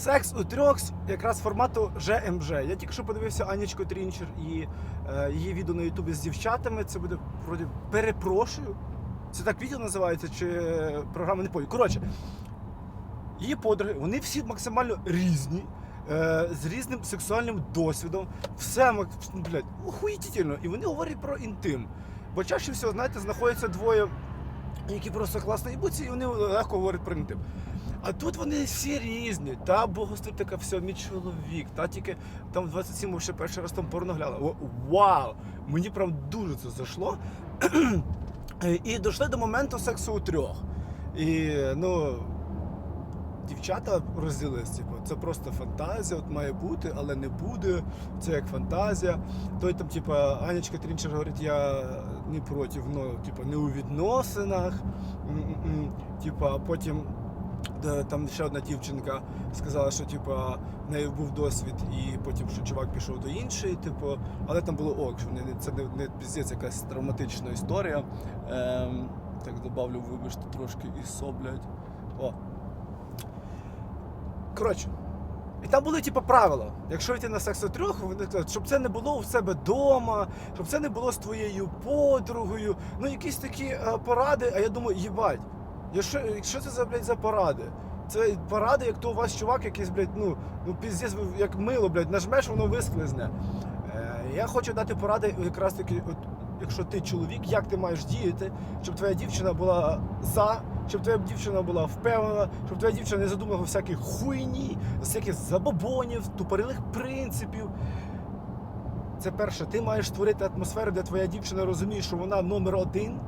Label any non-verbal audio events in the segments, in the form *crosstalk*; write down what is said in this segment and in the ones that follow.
Секс у трьох якраз формату ЖМЖ. Я тільки що подивився Анічку Трінчер і е, її відео на Ютубі з дівчатами. Це буде вроді перепрошую. Це так відео називається, чи е, програма не пою. Коротше, її подруги, вони всі максимально різні, е, з різним сексуальним досвідом. Все блядь, охуїтельно. І вони говорять про інтим. Бо чаще всього, знаєте, знаходяться двоє, які просто класно їбуться, і вони легко говорять про інтим. А тут вони всі різні. Та богослів така все, мій чоловік, та тільки там в 27 ми ще перший раз там порно гляли. Вау! Мені прям дуже це зайшло. *clears throat* І дійшли до моменту сексу у трьох. І ну. Дівчата розділились, типу, це просто фантазія, от має бути, але не буде. Це як фантазія. Той там, типу, Анічка Трінчер говорить, я не проти, ну, типу, не у відносинах. Типу, а потім там ще одна дівчинка сказала, що типу, в неї був досвід, і потім що чувак пішов до іншої, типу, але там було ок, що це не, не піздець якась травматична історія. Ем, так добавлю, вибачте, трошки і блядь. О. Коротше. І там були типу, правила. Якщо йти на секс у трьох, вони кажуть, щоб це не було у себе вдома, щоб це не було з твоєю подругою. Ну, якісь такі е, поради, а я думаю, їбать. Якщо, якщо це за, блядь, за поради? Це поради, як то у вас чувак якийсь, блядь, ну, ну піздець, як мило, блядь, нажмеш, воно висклизне. Е, я хочу дати поради якраз таки, от, якщо ти чоловік, як ти маєш діяти, щоб твоя дівчина була за, щоб твоя дівчина була впевнена, щоб твоя дівчина не задумала всяких хуйні, всяких забобонів, тупорилих принципів. Це перше, ти маєш створити атмосферу, де твоя дівчина розуміє, що вона номер один,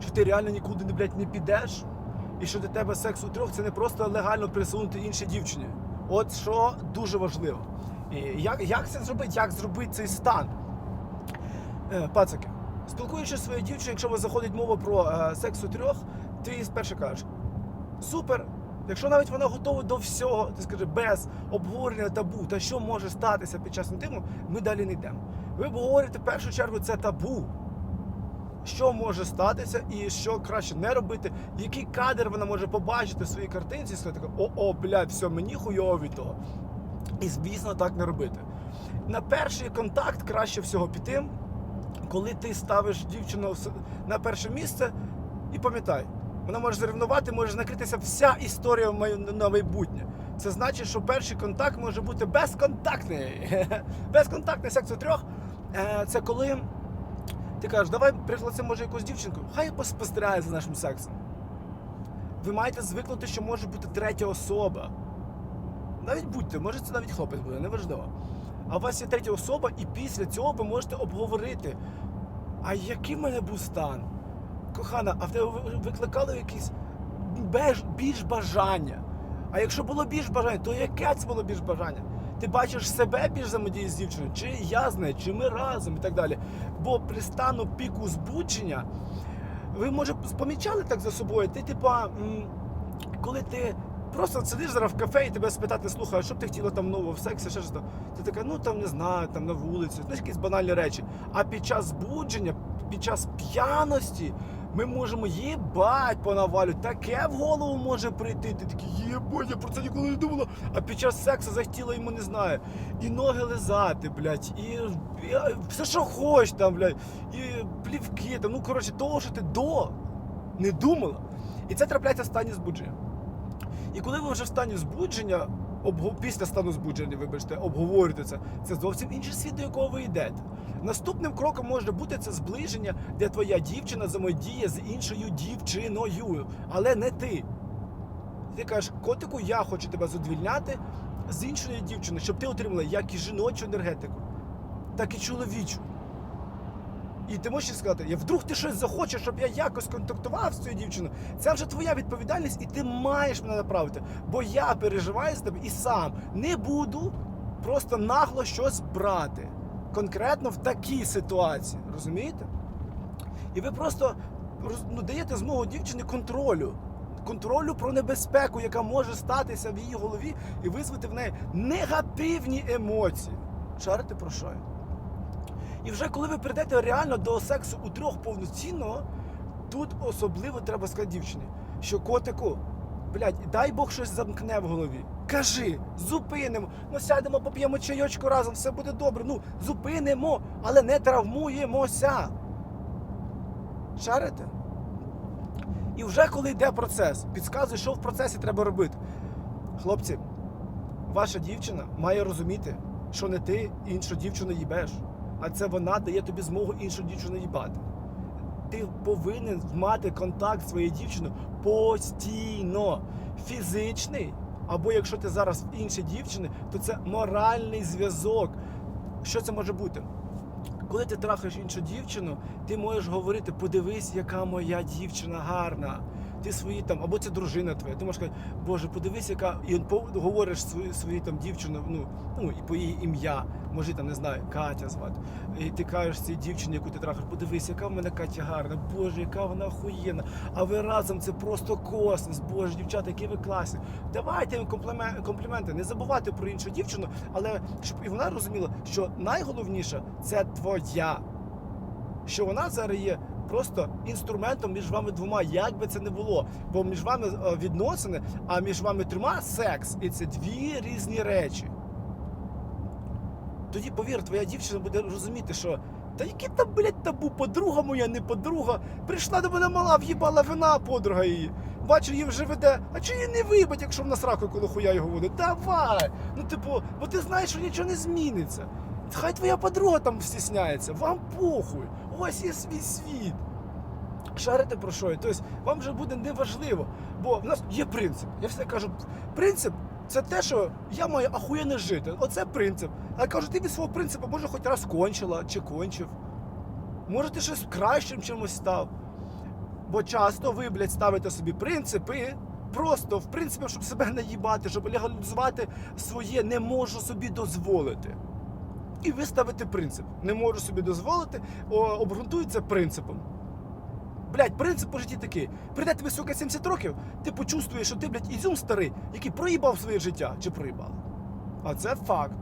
що ти реально нікуди не, блядь, не підеш, і що для тебе секс у трьох це не просто легально присунути іншій дівчині. От що дуже важливо. І як, як це зробити? Як зробити цей стан? Е, пацики, спілкуючись зі своєю дівчиною, якщо вас заходить мова про е, секс у трьох, ти їй спершу кажеш: супер! Якщо навіть вона готова до всього, ти скажи, без обговорення табу, та що може статися під час інтиму, ми далі не йдемо. Ви обговорюєте в першу чергу це табу. Що може статися і що краще не робити, який кадр вона може побачити в своїй картинці і сказати, о-о, блядь, все, мені хуйово від того. І звісно, так не робити. На перший контакт краще всього піти, коли ти ставиш дівчину на перше місце, і пам'ятай, вона може заревнувати, може накритися вся історія на майбутнє. Це значить, що перший контакт може бути безконтактний. *laughs* Безконтактний секс у трьох. е, Це коли ти кажеш, давай пригласимо може якусь дівчинку, хай поспостерігає за нашим сексом. Ви маєте звикнути, що може бути третя особа. Навіть будьте, може це навіть хлопець буде, неважливо. А у вас є третя особа, і після цього ви можете обговорити. А який в мене був стан? Кохана, а в тебе ви- викликало якісь більш бажання? А якщо було більш бажання, то яке це було більш бажання? Ти бачиш себе більш взаємодії з дівчиною, чи я з нею, чи ми разом і так далі. Бо при стану піку збудження, ви може помічали так за собою, ти типа, коли ти просто сидиш зараз в кафе і тебе спитати, слухай, а що б ти хотіла там нового в сексі, ще там. Ти така, ну там не знаю, там на вулиці, знаєш, якісь банальні речі. А під час збудження, під час п'яності ми можемо їбать понавалювати. Таке в голову може прийти. Ти такий, єбать, я про це ніколи не думала. А під час сексу захотіла йому не знаю. І ноги лизати, блядь, і, і все, що хочеш там, блядь, і плівки, там, ну коротше, того, що ти до не думала. І це трапляється в стані збудження. І коли ви вже в стані збудження, обго- після стану збудження, вибачте, обговорюєте це, це зовсім інший світ, до якого ви йдете. Наступним кроком може бути це зближення, де твоя дівчина взаємодіє з іншою дівчиною, але не ти. Ти кажеш, котику, я хочу тебе задовільняти з іншою дівчиною, щоб ти отримала як і жіночу енергетику, так і чоловічу. І ти можеш сказати, я вдруг ти щось захочеш, щоб я якось контактував з цією дівчиною. Це вже твоя відповідальність, і ти маєш мене направити. Бо я переживаю за тебе і сам не буду просто нагло щось брати. Конкретно в такій ситуації. Розумієте? І ви просто ну, даєте змогу дівчині контролю. Контролю про небезпеку, яка може статися в її голові і визвати в неї негативні емоції. Шарите про що? І вже коли ви прийдете реально до сексу у трьох повноцінного, тут особливо треба сказати дівчині, що котику, блядь, дай Бог щось замкне в голові. Кажи, зупинимо, ну сядемо, поп'ємо чайочку разом, все буде добре. Ну, зупинимо, але не травмуємося. Шарите? І вже коли йде процес, підказує, що в процесі треба робити. Хлопці, ваша дівчина має розуміти, що не ти іншу дівчину їбеш, а це вона дає тобі змогу іншу дівчину їбати. Ти повинен мати контакт з своєю дівчиною постійно. Фізичний, або якщо ти зараз в іншій дівчини, то це моральний зв'язок. Що це може бути? Коли ти трахаєш іншу дівчину, ти можеш говорити: подивись, яка моя дівчина гарна. Ти свої там, або це дружина твоя. Ти можеш сказати, Боже, подивись, яка. І говориш свою, свою там дівчину, ну, ну і по її ім'я, може там не знаю, Катя звати. І ти кажеш цій дівчині, яку ти трахаєш, подивись, яка в мене Катя гарна, Боже, яка вона охуєнна. А ви разом це просто космос. Боже, дівчата, які ви класні. Давайте їм комплімен- компліменти, не забувайте про іншу дівчину, але щоб і вона розуміла, що найголовніше це твоя. Що вона зараз є просто інструментом між вами двома, як би це не було. Бо між вами е, відносини, а між вами трьома секс. І це дві різні речі. Тоді, повір, твоя дівчина буде розуміти, що та яке там, блядь, табу, подруга моя, не подруга. Прийшла до мене мала, в'їбала вина, подруга її. Бачу, її вже веде. А чи її не вибить, якщо вона сраку коло хуя його водить? Давай! Ну, типу, бо ти знаєш, що нічого не зміниться. Хай твоя подруга там стісняється, вам похуй. Ось є свій світ. Шарите про що? Тобто вам вже буде неважливо, бо в нас є принцип. Я все кажу, принцип це те, що я маю ахуєнно жити. Оце принцип. А я кажу, ти від свого принципу може хоч раз кончила чи кончив. Може, ти щось кращим чимось став. Бо часто ви, блядь, ставите собі принципи. Просто, в принципі, щоб себе не їбати, щоб легалізувати своє не можу собі дозволити. І ви ставите принцип. Не можу собі дозволити, обґрунтується принципом. Блядь, принцип по житті такий. Прийде тобі, сука, 70 років, ти почувствуєш, що ти, блядь, ізюм старий, який проїбав своє життя чи проїбав. А це факт.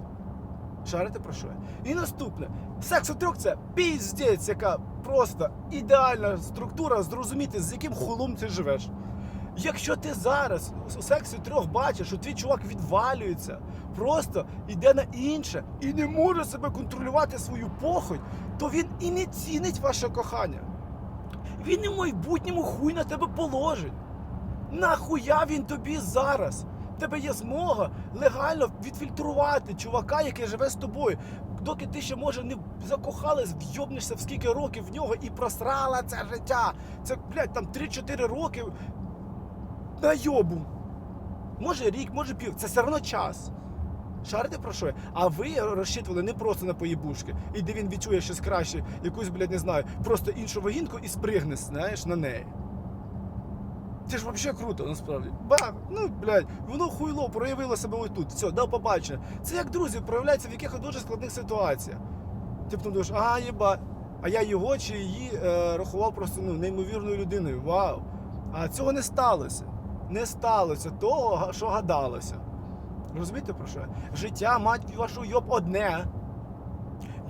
Шарите про що? І наступне. Секс у трьох це піздець, яка просто ідеальна структура зрозуміти, з яким хулом ти живеш. Якщо ти зараз у сексі трьох бачиш, що твій чувак відвалюється, просто йде на інше і не може себе контролювати свою похоть, то він і не цінить ваше кохання. Він і в майбутньому хуй на тебе положить. Нахуя він тобі зараз? Тебе є змога легально відфільтрувати чувака, який живе з тобою. Доки ти ще може не закохалась, вйобнешся в скільки років в нього і просрала це життя. Це, блядь, там 3-4 роки на йобу. Може рік, може пів. Це все одно час. Шарите про що? я? А ви розчитували не просто на поїбушки, і де він відчує щось краще, якусь, блядь, не знаю, просто іншу вагінку і спригне, знаєш, на неї. Це ж взагалі круто, насправді. Бах! Ну, блядь, воно хуйло проявило себе отут. Все, до побачення. Це як друзі проявляються в якихось дуже складних ситуаціях. Типу, ти думаєш, ага, єба. А я його чи її е, рахував просто ну, неймовірною людиною. Вау! А цього не сталося. Не сталося того, що гадалося. Розумієте про що? Життя, мать вашу йоб, одне.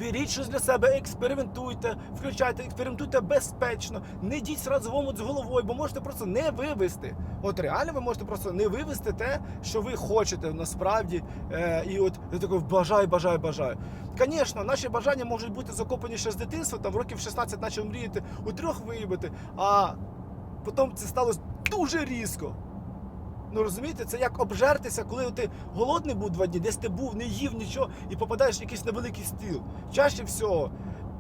Беріть щось для себе, експериментуйте, включайте, експериментуйте безпечно. Не йдіть сразу в з головою, бо можете просто не вивести. От реально ви можете просто не вивести те, що ви хочете насправді. Е, і от ви такий бажаю, бажаю, бажаю. Звісно, наші бажання можуть бути закопані ще з дитинства, там років 16 почав мріяти, у трьох виїбати, а потім це сталося дуже різко. Ну розумієте, це як обжертися, коли ти голодний був два дні, десь ти був, не їв нічого і попадаєш в якийсь невеликий стіл. Чаще всього,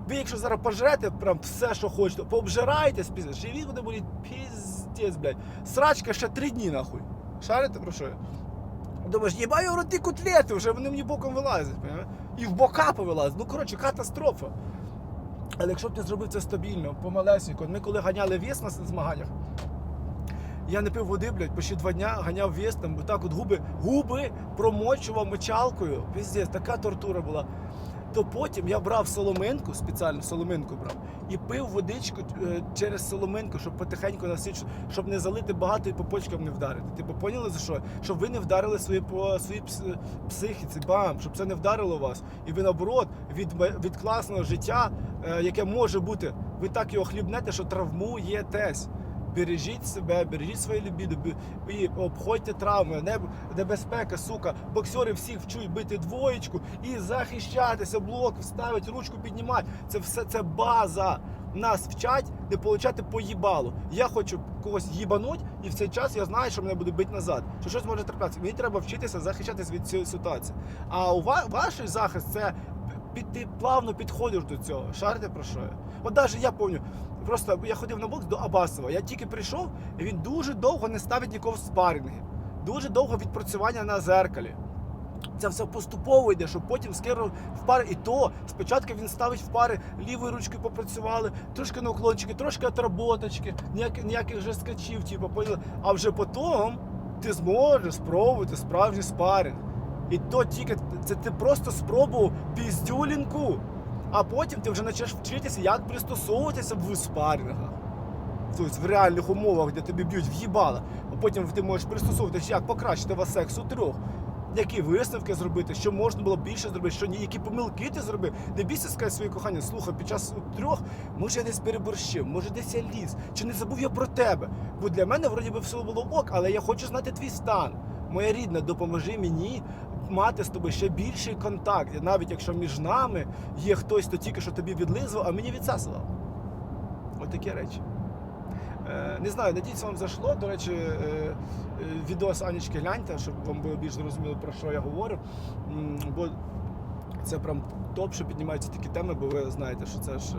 ви якщо зараз пожрете прям все, що хочете, пообжираєтесь, пізно, живіт буде боліти піздець, блядь. Срачка ще три дні нахуй. Шарите про що? я? Думаєш, їбаю роти котлети, вже вони мені боком вилазять, понімаєш? І в бока повилазять. Ну коротше, катастрофа. Але якщо б ти зробив це стабільно, помалесенько, ми коли ганяли вес на змаганнях, я не пив води, блядь, почти два дня ганяв вес, там так от губи, губи промочував мочалкою. Піздець, така тортура була. То потім я брав соломинку, спеціальну соломинку брав, і пив водичку е, через соломинку, щоб потихеньку насичити, щоб не залити багато і по почкам не вдарити. Типу, поняли за що? Щоб ви не вдарили свої по своїй пс- психіці, бам, щоб це не вдарило вас. І ви наоборот від, від класного життя, е, яке може бути, ви так його хлібнете, що травмуєтесь. Бережіть себе, бережіть свої лібіду, бі- і обходьте травми, небезпека, сука. Боксери всіх вчуть бити двоєчку і захищатися, блок ставити, ручку піднімати. Це все це база. Нас вчать не получати поїбалу. Я хочу когось їбануть, і в цей час я знаю, що мене буде бити назад. Що щось може траплятися. Мені треба вчитися захищатись від цієї ситуації. А у ва- ваш захист це під, ти плавно підходиш до цього. Шарите про що я? От навіть я пам'ятаю, просто я ходив на бокс до Абасова. Я тільки прийшов, і він дуже довго не ставить нікого в спарінги. Дуже довго відпрацювання на зеркалі. Це все поступово йде, щоб потім скерував в пари. І то спочатку він ставить в пари лівою ручкою попрацювали, трошки на уклончики, трошки отработочки, ніяких, ніяких же скачів, типу, поняли? а вже потім ти зможеш спробувати справжній спаринг. І то тільки це ти просто спробував піздюлінку, а потім ти вже почнеш вчитися, як пристосовуватися в спарингах. Тобто в реальних умовах, де тобі б'ють в'їбала, а потім ти можеш пристосовуватися, як покращити вас секс у трьох. Які висновки зробити, що можна було більше зробити, що ні, які помилки ти зробив. Не бійся сказати своє кохання, слухай, під час трьох, може я десь переборщив, може десь я ліз, чи не забув я про тебе. Бо для мене вроді би все було ок, але я хочу знати твій стан. Моя рідна, допоможи мені мати з тобою ще більший контакт. Навіть якщо між нами є хтось, хто тільки що тобі відлизував, а мені відсасував. Ось такі речі. Е, Не знаю, надіюсь, вам зайшло. До речі, е, е, відос Анічки гляньте, щоб вам було більш зрозуміло, про що я говорю. Бо це прям топ, що піднімаються такі теми, бо ви знаєте, що це ж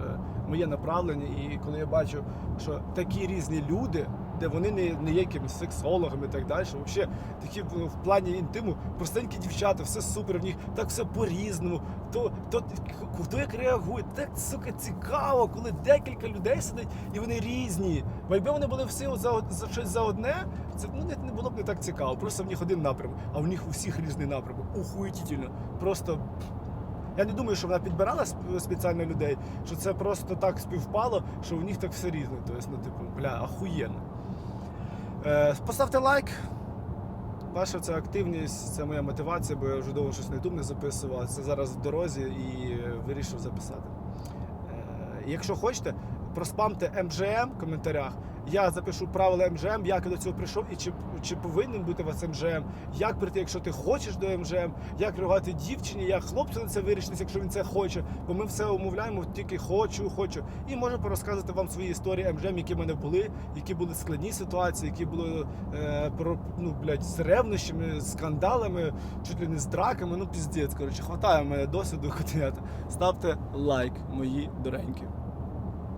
моє направлення. І коли я бачу, що такі різні люди, де вони не, не є якимись сексологами і так далі, взагалі такі в плані інтиму, простенькі дівчата, все супер в них, так все по-різному. То, то хто як реагує, так сука цікаво, коли декілька людей сидить і вони різні. Бо якби вони були всі за, за щось за одне, це ну, не, не було б не так цікаво. Просто в них один напрямок, а в них у всіх різний напрямок. Ухуєтительно. Просто я не думаю, що вона підбирала спеціально людей, що це просто так співпало, що в них так все різне. Тобто, ну, типу, бля, ахуєнно. Е, поставте лайк. Ваша ця активність, це моя мотивація, бо я вже довго щось на YouTube не записував. Це зараз в дорозі і вирішив записати. Е, Якщо хочете, проспамте МЖМ в коментарях. Я запишу правила МЖМ, як я до цього прийшов і чи, чи повинен бути у вас МЖМ, як прийти, якщо ти хочеш до МЖМ, як реагувати дівчині, як хлопцю на це вирішити, якщо він це хоче. Бо ми все умовляємо тільки хочу, хочу. І можу порозказувати вам свої історії МЖМ, які в мене були, які були складні ситуації, які були е, про ну, блядь, з ревнощами, скандалами, чуть ли не з драками. Ну піздець. Коротше, хватає мене досвіду *laughs* котенята. Ставте лайк, мої доренькі.